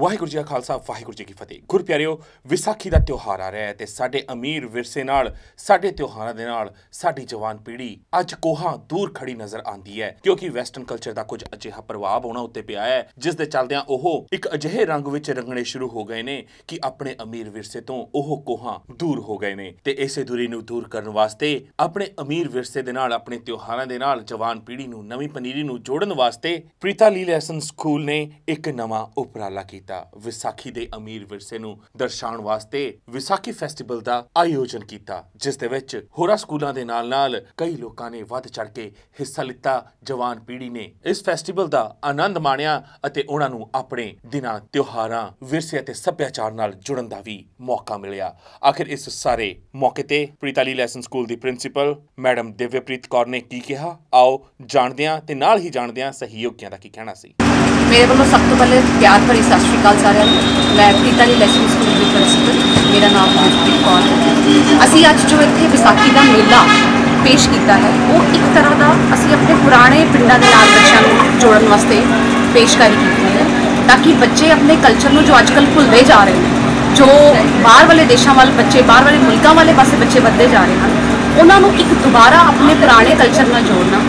ਵਾਹਿਗੁਰੂ ਜੀ ਕਾ ਖਾਲਸਾ, ਵਾਹਿਗੁਰੂ ਜੀ ਕੀ ਫਤਿਹ। ਗੁਰਪਿਆਰਿਓ, ਵਿਸਾਖੀ ਦਾ ਤਿਉਹਾਰ ਆ ਰਿਹਾ ਹੈ ਤੇ ਸਾਡੇ ਅਮੀਰ ਵਿਰਸੇ ਨਾਲ, ਸਾਡੇ ਤਿਉਹਾਰਾਂ ਦੇ ਨਾਲ, ਸਾਡੀ ਜਵਾਨ ਪੀੜ੍ਹੀ ਅੱਜ ਕੋਹਾਂ ਦੂਰ ਖੜੀ ਨਜ਼ਰ ਆਉਂਦੀ ਹੈ, ਕਿਉਂਕਿ ਵੈਸਟਰਨ ਕਲਚਰ ਦਾ ਕੁਝ ਅਜਿਹਾ ਪ੍ਰਭਾਵ ਉਹਨਾਂ ਉੱਤੇ ਪਿਆ ਹੈ ਜਿਸ ਦੇ ਚੱਲਦਿਆਂ ਉਹ ਇੱਕ ਅਜਿਹੇ ਰੰਗ ਵਿੱਚ ਰੰਗਣੇ ਸ਼ੁਰੂ ਹੋ ਗਏ ਨੇ ਕਿ ਆਪਣੇ ਅਮੀਰ ਵਿਰਸੇ ਤੋਂ ਉਹ ਕੋਹਾਂ ਦੂਰ ਹੋ ਗਏ ਨੇ। ਤੇ ਇਸੇ ਦੂਰੀ ਨੂੰ ਦੂਰ ਕਰਨ ਵਾਸਤੇ, ਆਪਣੇ ਅਮੀਰ ਵਿਰਸੇ ਦੇ ਨਾਲ, ਆਪਣੇ ਤਿਉਹਾਰਾਂ ਦੇ ਨਾਲ, ਜਵਾਨ ਪੀੜ੍ਹੀ ਨੂੰ, ਨਵੀਂ ਪਨੀਰੀ ਨੂੰ ਜੋੜਨ ਵਾਸਤੇ ਪ੍ਰੀਤਾ ਲੀ ਲੈਸਨ ਸਕੂਲ ਨੇ ਇੱਕ ਨਵਾਂ ਉਪਰਾਲਾ ਕੀਤਾ। ਕੀਤਾ। ਵਿਸਾਖੀ ਦੇ ਅਮੀਰ ਵਿਰਸੇ ਨੂੰ ਦਰਸਾਉਣ ਵਾਸਤੇ ਵਿਸਾਖੀ ਫੈਸਟੀਵਲ ਦਾ ਆਯੋਜਨ ਕੀਤਾ, ਜਿਸ ਦੇ ਵਿੱਚ ਹੋਰਾਂ ਸਕੂਲਾਂ ਦੇ ਨਾਲ-ਨਾਲ ਕਈ ਲੋਕਾਂ ਨੇ ਵੱਧ ਚੜ ਕੇ ਹਿੱਸਾ ਲਿੱਤਾ। ਜਵਾਨ ਪੀੜ੍ਹੀ ਨੇ ਇਸ ਫੈਸਟੀਵਲ ਦਾ ਆਨੰਦ ਮਾਣਿਆ ਅਤੇ ਉਹਨਾਂ ਨੂੰ ਆਪਣੇ ਦਿਨਾਂ, ਤਿਉਹਾਰਾਂ, ਵਿਰਸੇ ਅਤੇ ਸੱਭਿਆਚਾਰ ਨਾਲ ਜੁੜਨ ਦਾ ਵੀ ਮੌਕਾ ਮਿਲਿਆ। ਆਖਿਰ ਇਸ ਸਾਰੇ ਮੌਕੇ ਤੇ ਪ੍ਰੀਤਾਲੀ ਲੈਸਨ ਸਕੂਲ ਦੀ ਪ੍ਰਿੰਸੀਪਲ ਮੈਡਮ ਦਿਵਯਪ੍ਰੀਤ ਕੌਰ ਨੇ ਕੀ ਕਿਹਾ? ਆਓ ਜਾਣਦੇ ਹਾਂ ਤੇ ਨਾਲ ਹੀ ਜਾਣਦੇ ਹਾਂ ਸਹਿਯੋਗੀਆਂ ਦਾ ਕੀ ਕਹਿਣਾ ਸੀ? ਮੇਰੇ ਵੱਲੋਂ ਸਭ ਤੋਂ ਪਹਿਲੇ ਪਿਆਰ ਭਰੀ ਸਤਿ ਸ਼੍ਰੀ ਅਕਾਲ ਸਾਰਿਆਂ ਨੂੰ। ਮੈਂ ਪ੍ਰੀਤਾ ਦੀ ਲੈਸਨ ਸਕੂਲ ਦੀ ਪ੍ਰਿੰਸੀਪਲ ਮੇਰਾ ਨਾਮ ਮਨਜੀਤ ਕੌਰ ਹੈ। ਅਸੀਂ ਅੱਜ ਜੋ ਇੱਥੇ ਵਿਸਾਖੀ ਦਾ ਮੇਲਾ ਪੇਸ਼ ਕੀਤਾ ਹੈ, ਉਹ ਇੱਕ ਤਰ੍ਹਾਂ ਦਾ ਅਸੀਂ ਆਪਣੇ ਪੁਰਾਣੇ ਪਿੰਡਾਂ ਦੇ ਨਾਲ ਬੱਚਿਆਂ ਨੂੰ ਜੋੜਨ ਵਾਸਤੇ ਪੇਸ਼ਕਾਰੀ ਕੀਤੀ ਹੈ, ਤਾਂ ਕਿ ਬੱਚੇ ਆਪਣੇ ਕਲਚਰ ਨੂੰ ਜੋ ਅੱਜਕੱਲ੍ਹ ਭੁੱਲਦੇ ਜਾ ਰਹੇ ਨੇ, ਜੋ ਬਾਹਰ ਵਾਲੇ ਦੇਸ਼ਾਂ ਵੱਲ ਬੱਚੇ, ਬਾਹਰ ਵਾਲੇ ਮੁਲਕਾਂ ਵਾਲੇ ਪਾਸੇ ਬੱਚੇ ਵੱਧਦੇ ਜਾ ਰਹੇ ਹਨ, ਉਹਨਾਂ ਨੂੰ ਇੱਕ ਦੁਬਾਰਾ ਆਪਣੇ ਪੁਰਾਣੇ ਕਲਚਰ ਨਾਲ ਜੋੜਨਾ,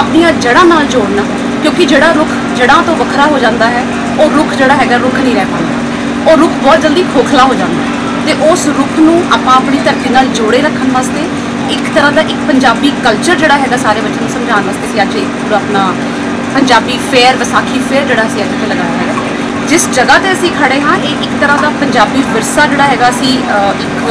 ਆਪਣੀਆਂ ਜੜ੍ਹਾਂ ਨਾਲ ਜੋੜਨਾ ਕਿਉਂਕਿ ਜਿਹੜਾ ਰੁੱਖ ਜੜ੍ਹਾਂ ਤੋਂ ਵੱਖਰਾ ਹੋ ਜਾਂਦਾ ਹੈ, ਉਹ ਰੁੱਖ ਜਿਹੜਾ ਹੈਗਾ ਰੁੱਖ ਨਹੀਂ ਰਹਿ ਪਾਉਂਦਾ। ਉਹ ਰੁੱਖ ਬਹੁਤ ਜਲਦੀ ਖੋਖਲਾ ਹੋ ਜਾਂਦਾ ਹੈ ਤੇ ਉਸ ਰੁੱਖ ਨੂੰ ਆਪਾਂ ਆਪਣੀ ਧਰਤੀ ਨਾਲ ਜੋੜੇ ਰੱਖਣ ਵਾਸਤੇ ਇੱਕ ਤਰ੍ਹਾਂ ਦਾ ਇੱਕ ਪੰਜਾਬੀ ਕਲਚਰ ਜਿਹੜਾ ਹੈਗਾ ਸਾਰੇ ਬੱਚਿਆਂ ਨੂੰ ਸਮਝਾਉਣ ਵਾਸਤੇ ਅਸੀਂ ਅੱਜ ਇਹ ਪੂਰਾ ਆਪਣਾ ਪੰਜਾਬੀ ਫੇਅਰ ਵਿਸਾਖੀ ਫੇਅਰ ਜਿਹੜਾ ਅਸੀਂ ਅੱਜ ਇੱਥੇ ਲਗਾਇਆ ਹੈ। ਜਿਸ ਜਗ੍ਹਾ ਤੇ ਅਸੀਂ ਖੜੇ ਹਾਂ, ਇਹ ਇੱਕ ਤਰ੍ਹਾਂ ਦਾ ਪੰਜਾਬੀ ਵਿਰਸਾ ਜਿਹੜਾ ਹੈਗਾ ਅਸੀਂ ਇੱਕ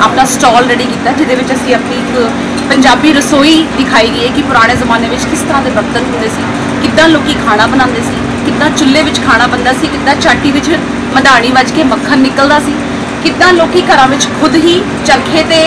ਆਪਣਾ ਸਟਾਲ ਰੈਡੀ ਕੀਤਾ, ਜਿਹਦੇ ਵਿੱਚ ਅਸੀਂ ਆਪਣੀ ਇੱਕ ਪੰਜਾਬੀ ਰਸੋਈ ਦਿਖਾਈ ਗਈ ਹੈ ਕਿ ਪੁਰਾਣੇ ਜ਼ਮਾਨੇ ਵਿੱਚ ਕਿਸ ਤਰ੍ਹਾਂ ਦੇ ਬਰਤਨ ਹੁੰਦੇ ਸੀ। ਕਿੱਦਾਂ ਲੋਕੀ ਖਾਣਾ ਬਣਾਉਂਦੇ ਸੀ, ਕਿੱਦਾਂ ਚੁੱਲ੍ਹੇ ਵਿੱਚ ਖਾਣਾ ਬਣਦਾ ਸੀ, ਕਿੱਦਾਂ ਚਾਟੀ ਵਿੱਚ ਮਧਾਣੀ ਵੱਜ ਕੇ ਮੱਖਣ ਨਿਕਲਦਾ ਸੀ, ਕਿੱਦਾਂ ਲੋਕੀ ਘਰਾਂ ਵਿੱਚ ਖੁਦ ਹੀ ਚਰਖੇ ਤੇ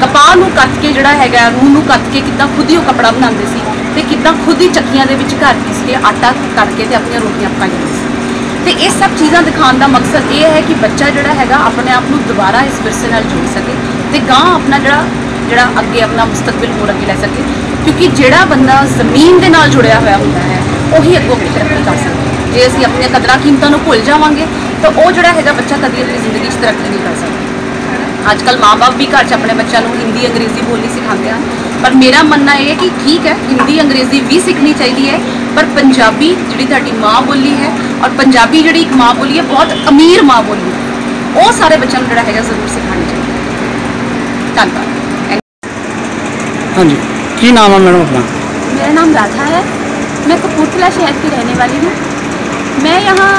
ਕਪਾਹ ਨੂੰ ਕੱਤ ਕੇ ਜਿਹੜਾ ਹੈਗਾ, ਰੂਹ ਨੂੰ ਕੱਤ ਕੇ ਕਿੱਦਾਂ ਖੁਦ ਹੀ ਉਹ ਕਪੜਾ ਬਣਾਉਂਦੇ ਸੀ ਤੇ ਕਿੱਦਾਂ ਖੁਦ ਹੀ ਚੱਕੀਆਂ ਦੇ ਵਿੱਚ ਘਰ ਪੀਸ ਕੇ ਆਟਾ ਕੱਢ ਕੇ ਤੇ ਆਪਣੀਆਂ ਰੋਟੀਆਂ ਪਕਾਉਂਦੇ ਸੀ। ਤੇ ਇਹ ਸਭ ਚੀਜ਼ਾਂ ਦਿਖਾਉਣ ਦਾ ਮਕਸਦ ਇਹ ਹੈ ਕਿ ਬੱਚਾ ਜਿਹੜਾ ਹੈਗਾ ਆਪਣੇ ਆਪ ਨੂੰ ਦੁਬਾਰਾ ਇਸ ਵਿਰਸੇ ਨਾਲ ਜੋੜ ਸਕੇ ਤੇ ਗਾਂ ਆਪਣਾ ਜਿਹੜਾ ਜਿਹੜਾ ਅੱਗੇ ਆਪਣਾ ਮੁਸਤਕਬਲ ਹੋਰ ਅੱਗੇ ਲੈ ਸਕੇ। ਕਿਉਂਕਿ ਜਿਹੜਾ ਬੰਦਾ ਜ਼ਮੀਨ ਦੇ ਨਾਲ ਜੁੜਿਆ ਹੋਇਆ ਹੁੰਦਾ ਹੈ, ਉਹੀ ਅੱਗੋਂ ਅੱਗੇ ਤਰੱਕੀ ਕਰ ਸਕਦਾ ਜੇ ਅਸੀਂ ਆਪਣੀਆਂ ਕਦਰਾਂ ਕੀਮਤਾਂ ਨੂੰ ਭੁੱਲ ਜਾਵਾਂਗੇ, ਤਾਂ ਉਹ ਜਿਹੜਾ ਹੈਗਾ ਬੱਚਾ ਕਦੀ ਆਪਣੀ ਜ਼ਿੰਦਗੀ 'ਚ ਤਰੱਕੀ ਨਹੀਂ ਕਰ ਸਕਦਾ। ਅੱਜ ਕੱਲ ਮਾਪੇ ਵੀ ਘਰ 'ਚ ਆਪਣੇ ਬੱਚਿਆਂ ਨੂੰ ਹਿੰਦੀ, ਅੰਗਰੇਜ਼ੀ ਬੋਲਣੀ ਸਿਖਾਉਂਦੇ ਹਨ। ਪਰ ਮੇਰਾ ਮੰਨਣਾ ਇਹ ਹੈ ਕਿ ਠੀਕ ਹੈ, ਹਿੰਦੀ, ਅੰਗਰੇਜ਼ੀ ਵੀ ਸਿੱਖਣੀ ਚਾਹੀਦੀ ਹੈ, ਪਰ ਪੰਜਾਬੀ ਜਿਹੜੀ ਤੁਹਾਡੀ ਮਾਂ ਬੋਲੀ ਹੈ ਔਰ ਪੰਜਾਬੀ ਜਿਹੜੀ ਇੱਕ ਮਾਂ ਬੋਲੀ ਹੈ, ਬਹੁਤ ਅਮੀਰ ਮਾਂ ਬੋਲੀ ਹੈ, ਉਹ ਸਾਰੇ ਬੱਚਿਆਂ ਨੂੰ ਜਿਹੜਾ ਹੈਗਾ ਜ਼ਰੂਰ ਸਿਖਾਉਣੀ ਚਾਹੀਦੀ ਹੈ। ਧੰਨਵਾਦ। ਹਾਂਜੀ। की नाम है मैडम अपना? मेरा नाम राधा है। मैं कपूरथला शहर की रहने वाली हूँ। मैं यहाँ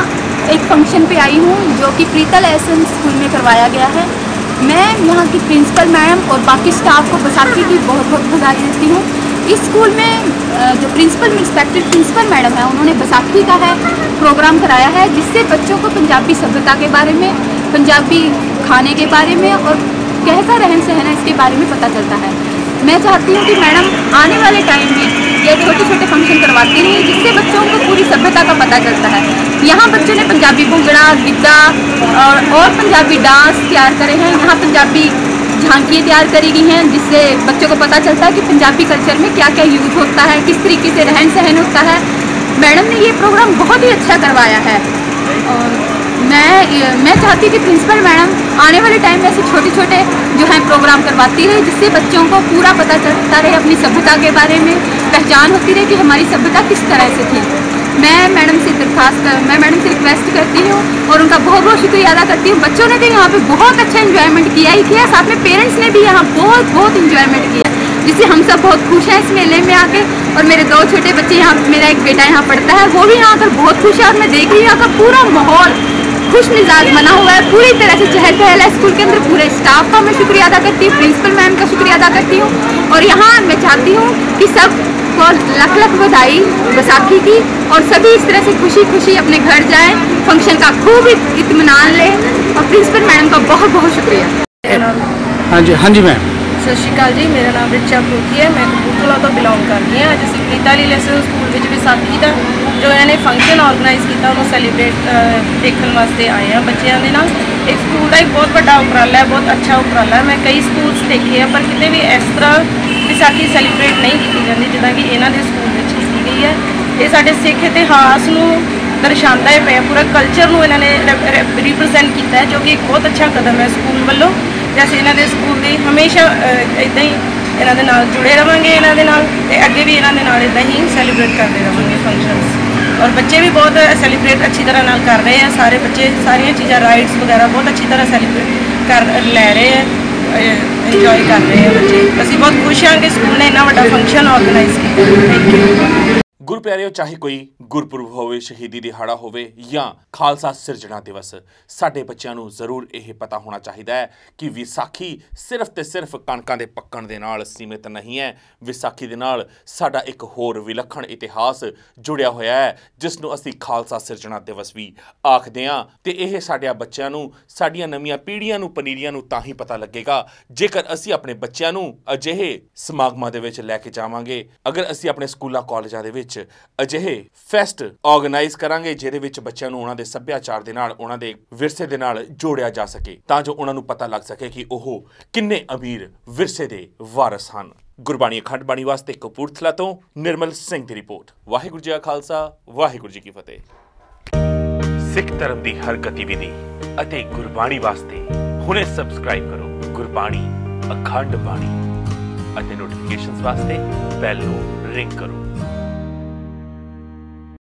एक फ़ंक्शन पे आई हूँ, जो कि प्रीतल एसन स्कूल में करवाया गया है। मैं यहाँ की प्रिंसिपल मैडम और बाकी स्टाफ को बसाखी की बहुत बहुत बधाई देती हूँ। इस स्कूल में जो प्रिंसिपल इंस्पेक्टर प्रिंसिपल मैडम है, उन्होंने बसाखी का है प्रोग्राम कराया है, जिससे बच्चों को पंजाबी सभ्यता के बारे में, पंजाबी खाने के बारे में और कैसा रहन सहन है, इसके बारे में पता चलता है। मैं चाहती हूँ कि मैडम आने वाले टाइम में ये छोटे छोटे फ़ंक्शन करवाती रही, जिससे बच्चों को पूरी सभ्यता का पता चलता है। यहाँ बच्चों ने पंजाबी भंगड़ा गिद्दा और और पंजाबी डांस तैयार करे हैं। यहाँ पंजाबी झांकियाँ तैयार करी गई हैं, जिससे बच्चों को पता चलता है कि पंजाबी कल्चर में क्या क्या यूज़ होता है, किस तरीके से रहन सहन होता है। मैडम ने ये प्रोग्राम बहुत ही अच्छा करवाया है। मैं चाहती कि प्रिंसिपल मैडम आने वाले टाइम में ऐसे छोटे छोटे जो हैं प्रोग्राम करवाती रहे, जिससे बच्चों को पूरा पता चलता रहे, अपनी सभ्यता के बारे में पहचान होती रहे कि हमारी सभ्यता किस तरह से थी। मैं मैडम से दरखास्त कर मैं मैडम से रिक्वेस्ट करती हूँ और उनका बहुत बहुत शुक्रिया अदा करती हूँ। बच्चों ने तो यहाँ पे बहुत अच्छा इन्जॉयमेंट किया ही किया, साथ में पेरेंट्स ने भी यहाँ बहुत बहुत इन्जॉयमेंट किया, जिससे हम सब बहुत खुश हैं इस मेले में आके। और मेरे दो छोटे बच्चे यहाँ, मेरा एक बेटा यहाँ पढ़ता है, वो भी यहाँ आकर बहुत खुश है और मैं देख रही हूँ यहाँ का पूरा माहौल। खुश मिजाज बना हुआ है। पूरी तरह से चहल पहल है। स्कूल के अंदर पूरे स्टाफ का मैं शुक्रिया अदा करती हूँ। प्रिंसिपल मैम का शुक्रिया अदा करती हूँ। और यहाँ मैं चाहती हूँ कि सबको लख लख बधाई, बैसाखी की और सभी इस तरह से खुशी खुशी अपने घर जाए। फ़ंक्शन का खूब इतमान लें। और प्रिंसिपल मैडम का बहुत बहुत शुक्रिया। हाँ जी हाँ जी मैम ਸਤਿ ਸ਼੍ਰੀ ਅਕਾਲ ਜੀ। ਮੇਰਾ ਨਾਮ ਰਿਚਾ ਪ੍ਰੋਤੀ ਹੈ। ਮੈਂ ਕਪੂਰਥਲਾ ਤੋਂ ਬਿਲੋਂਗ ਕਰਦੀ ਹਾਂ। ਅੱਜ ਅਸੀਂ ਪ੍ਰੀਤਾ ਲੀ ਲੈਸਨ ਸਕੂਲ ਵਿੱਚ ਵਿਸਾਖੀ ਦਾ ਜੋ ਇਹਨਾਂ ਨੇ ਫੰਕਸ਼ਨ ਆਰਗੇਨਾਈਜ਼ ਕੀਤਾ, ਉਹਨੂੰ ਸੈਲੀਬ੍ਰੇਟ ਦੇਖਣ ਵਾਸਤੇ ਆਏ ਆ ਬੱਚਿਆਂ ਦੇ ਨਾਲ। ਇੱਕ ਸਕੂਲ ਦਾ ਇੱਕ ਬਹੁਤ ਵੱਡਾ ਉਪਰਾਲਾ ਹੈ ਬਹੁਤ ਅੱਛਾ ਉਪਰਾਲਾ। ਹੈ ਮੈਂ ਕਈ ਸਕੂਲਸ ਦੇਖੇ ਆ, ਪਰ ਕਿਤੇ ਵੀ ਇਸ ਤਰ੍ਹਾਂ ਵਿਸਾਖੀ ਸੈਲੀਬ੍ਰੇਟ ਨਹੀਂ ਕੀਤੀ ਜਾਂਦੀ, ਜਿੱਦਾਂ ਕਿ ਇਹਨਾਂ ਦੇ ਸਕੂਲ ਵਿੱਚ ਕੀਤੀ ਗਈ ਹੈ। ਇਹ ਸਾਡੇ ਸਿੱਖ ਇਤਿਹਾਸ ਨੂੰ ਦਰਸਾਉਂਦਾ ਹੈ ਪਿਆ, ਪੂਰਾ ਕਲਚਰ ਨੂੰ ਇਹਨਾਂ ਨੇ ਰਿਪਰੈਜ਼ੈਂਟ ਕੀਤਾ ਹੈ, ਜੋ ਕਿ ਇੱਕ ਬਹੁਤ ਅੱਛਾ ਕਦਮ ਹੈ ਸਕੂਲ ਵੱਲੋਂ। ਅਸੀਂ ਇਹਨਾਂ ਦੇ ਸਕੂਲ ਦੀ ਹਮੇਸ਼ਾ ਇਦਾਂ ਹੀ ਇਹਨਾਂ ਦੇ ਨਾਲ ਜੁੜੇ ਰਵਾਂਗੇ ਇਹਨਾਂ ਦੇ ਨਾਲ ਤੇ ਅੱਗੇ ਵੀ ਇਹਨਾਂ ਦੇ ਨਾਲ ਇਦਾਂ ਹੀ ਸੈਲੀਬ੍ਰੇਟ ਕਰਦੇ ਰਵਾਂਗੇ ਫੰਕਸ਼ਨਸ ਔਰ ਬੱਚੇ ਵੀ ਬਹੁਤ ਸੈਲੀਬ੍ਰੇਟ ਅੱਛੀ ਤਰ੍ਹਾਂ ਨਾਲ ਕਰ ਰਹੇ ਆ, ਸਾਰੇ ਬੱਚੇ ਸਾਰੀਆਂ ਚੀਜ਼ਾਂ ਰਾਈਡਸ ਵਗੈਰਾ ਬਹੁਤ ਅੱਛੀ ਤਰ੍ਹਾਂ ਸੈਲੀਬ੍ਰੇਟ ਕਰ, ਲੈ ਰਹੇ ਆ ਇੰਜੋਏ ਕਰ ਰਹੇ ਆ ਬੱਚੇ। ਅਸੀਂ ਬਹੁਤ ਖੁਸ਼ ਹਾਂ ਕਿ ਸਕੂਲ ਨੇ ਇੰਨਾ ਵੱਡਾ ਫੰਕਸ਼ਨ ਆਰਗੇਨਾਈਜ਼ ਕੀਤਾ। ਥੈਂਕ ਯੂ ਗੁਰ ਪਿਆਰਿਓ ਚਾਹੇ ਕੋਈ ਗੁਰਪੁਰਬ ਹੋਵੇ, ਸ਼ਹੀਦੀ ਦਿਹਾੜਾ ਹੋਵੇ ਜਾਂ ਖਾਲਸਾ ਸਿਰਜਣਾ ਦਿਵਸ, ਸਾਡੇ ਬੱਚਿਆਂ ਨੂੰ ਜ਼ਰੂਰ ਇਹ ਪਤਾ ਹੋਣਾ ਚਾਹੀਦਾ ਹੈ ਕਿ ਵਿਸਾਖੀ ਸਿਰਫ ਤੇ ਸਿਰਫ ਕਣਕਾਂ ਦੇ ਪੱਕਣ ਦੇ ਨਾਲ ਸੀਮਿਤ ਨਹੀਂ ਹੈ। ਵਿਸਾਖੀ ਦੇ ਨਾਲ ਸਾਡਾ ਇੱਕ ਹੋਰ ਵਿਲੱਖਣ ਇਤਿਹਾਸ ਜੁੜਿਆ ਹੋਇਆ ਹੈ ਜਿਸ ਨੂੰ ਅਸੀਂ ਖਾਲਸਾ ਸਿਰਜਣਾ ਦਿਵਸ ਵੀ ਆਖਦੇ ਹਾਂ। ਤੇ ਇਹ ਸਾਡੇ ਬੱਚਿਆਂ ਨੂੰ, ਸਾਡੀਆਂ ਨਵੀਆਂ ਪੀੜ੍ਹੀਆਂ ਨੂੰ, ਪਨੀਰੀਆਂ ਨੂੰ ਤਾਂ ਹੀ ਪਤਾ ਲੱਗੇਗਾ, ਜੇਕਰ ਅਸੀਂ ਆਪਣੇ ਬੱਚਿਆਂ ਨੂੰ ਅਜਿਹੇ ਸਮਾਗਮਾਂ ਦੇ ਵਿੱਚ ਲੈ ਕੇ ਜਾਵਾਂਗੇ, ਅਗਰ ਅਸੀਂ ਆਪਣੇ ਸਕੂਲਾਂ, ਕਾਲਜਾਂ ਦੇ ਵਿੱਚ ਅਜਿਹੇ ਫੈਸਟ ਆਰਗੇਨਾਈਜ਼ ਕਰਾਂਗੇ, ਜਿਹਦੇ ਵਿੱਚ ਬੱਚਿਆਂ ਨੂੰ ਉਹਨਾਂ ਦੇ ਸੱਭਿਆਚਾਰ ਦੇ ਨਾਲ, ਉਹਨਾਂ ਦੇ ਵਿਰਸੇ ਦੇ ਨਾਲ ਜੋੜਿਆ ਜਾ ਸਕੇ। ਤਾਂ ਜੋ ਉਹਨਾਂ ਨੂੰ ਪਤਾ ਲੱਗ ਸਕੇ ਕਿ ਉਹ ਕਿੰਨੇ ਅਮੀਰ ਵਿਰਸੇ ਦੇ ਵਾਰਸ ਹਨ। ਗੁਰਬਾਣੀ ਅਖੰਡ ਬਾਣੀ ਵਾਸਤੇ ਕਪੂਰਥਲਾ ਤੋਂ ਨਿਰਮਲ ਸਿੰਘ ਦੀ ਰਿਪੋਰਟ। ਵਾਹਿਗੁਰੂ ਜੀ ਕਾ ਖਾਲਸਾ, ਵਾਹਿਗੁਰੂ ਜੀ ਕੀ ਫਤਿਹ। ਸਿੱਖ ਧਰਮ ਦੀ ਹਰ ਗਤੀਵਿਧੀ ਅਤੇ ਗੁਰਬਾਣੀ ਵਾਸਤੇ ਹੁਣੇ ਸਬਸਕ੍ਰਾਈਬ ਕਰੋ ਗੁਰਬਾਣੀ ਅਖੰਡ ਬਾਣੀ ਅਤੇ ਨੋਟੀਫਿਕੇਸ਼ਨਸ ਵਾਸਤੇ ਬੈਲ ਨੂੰ ਰਿੰਗ ਕਰੋ।